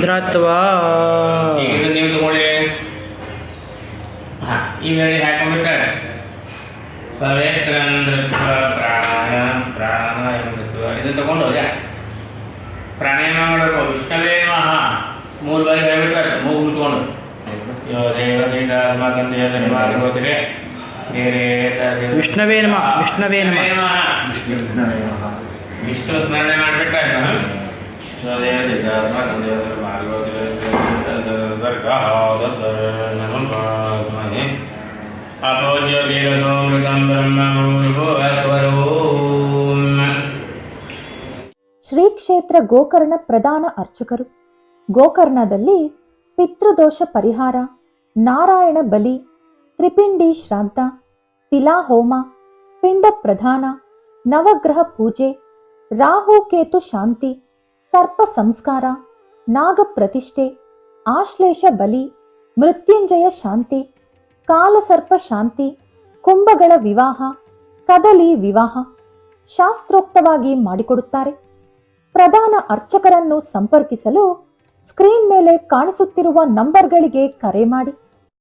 ಧೃತ್ವಾ ಈಗ ನೀವು ತಗೊಳ್ಳಿ ಹಾ ಈಗ ಹೇಳಿ ಹಾಕೊಂಡ್ಬಿಟ್ಟಾರೆ ಪವಿತ್ರ ಪ್ರಾಣ ಪ್ರಾಣಾಯಾಮ ಇದನ್ನು ತಗೊಂಡು ಹೋದ ಪ್ರಾಣಾಯಾಮ ಮಾಡಬೇಕು ವಿಷ್ಣವೇ ಮಹ ಮೂರು ಬಾರಿ ಹೇಳ್ಬಿಟ್ರೆ ಮೂಗು ಮುಚ್ಕೊಂಡು ಹೋದ್ರೆ ಬೇರೆ ವಿಷ್ಣವೇ ನಮಃ ವಿಷ್ಣವೇ ನಮಃ ವಿಷ್ಣು ಸ್ಮರಣೆ ಮಾಡ್ಬೇಕಾಯ್ತು ಶ್ರೀ ಕ್ಷೇತ್ರ ಗೋಕರ್ಣ ಪ್ರಧಾನ ಅರ್ಚಕರು. ಗೋಕರ್ಣದಲ್ಲಿ ಪಿತೃದೋಷ ಪರಿಹಾರ, ನಾರಾಯಣ ಬಲಿ, ತ್ರಿಪಿಂಡಿ ಶ್ರಾದ್ದ ತಿಲಾಹೋಮ ಪಿಂಡ ಪ್ರಧಾನ, ನವಗ್ರಹ ಪೂಜೆ, ರಾಹು ಕೇತು ಶಾಂತಿ ಸರ್ಪ ಸಂಸ್ಕಾರ, ನಾಗ ಪ್ರತಿಷ್ಠೆ, ಆಶ್ಲೇಷ ಬಲಿ, ಮೃತ್ಯುಂಜಯ ಶಾಂತಿ ಕಾಲಸರ್ಪ ಶಾಂತಿ, ಕುಂಭಗಳ ವಿವಾಹ, ಕದಲಿ ವಿವಾಹ ಶಾಸ್ತ್ರೋಕ್ತವಾಗಿ ಮಾಡಿಕೊಡುತ್ತಾರೆ. ಪ್ರಧಾನ ಅರ್ಚಕರನ್ನು ಸಂಪರ್ಕಿಸಲು ಸ್ಕ್ರೀನ್ ಮೇಲೆ ಕಾಣಿಸುತ್ತಿರುವ ನಂಬರ್ಗಳಿಗೆ ಕರೆ ಮಾಡಿ.